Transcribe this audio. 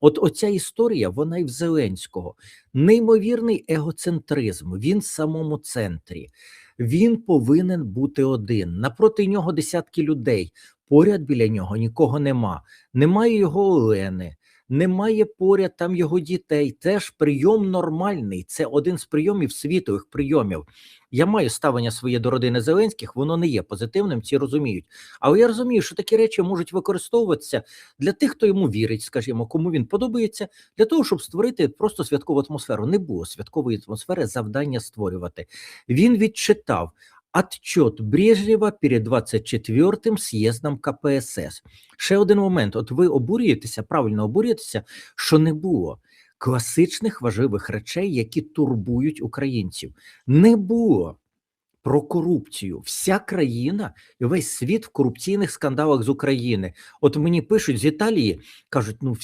От оця історія, вона і в Зеленського. Неймовірний егоцентризм. Він в самому центрі. Він повинен бути один. Напроти нього десятки людей. Поряд біля нього нікого нема. Немає його Олени, немає поряд там його дітей. Теж прийом нормальний. Це один з прийомів світових прийомів. Я маю ставлення своє до родини Зеленських, воно не є позитивним, ці розуміють. Але я розумію, що такі речі можуть використовуватися для тих, хто йому вірить, скажімо, кому він подобається, для того, щоб створити просто святкову атмосферу. Не було святкової атмосфери, завдання створювати. Він відчитав отчет Брежнєва перед 24-м з'їздом КПСС. Ще один момент: от ви обурюєтеся, правильно обурюєтеся, що не було класичних важливих речей, які турбують українців. Не було про корупцію. Вся країна і весь світ в корупційних скандалах з України. От мені пишуть з Італії, кажуть: ну всі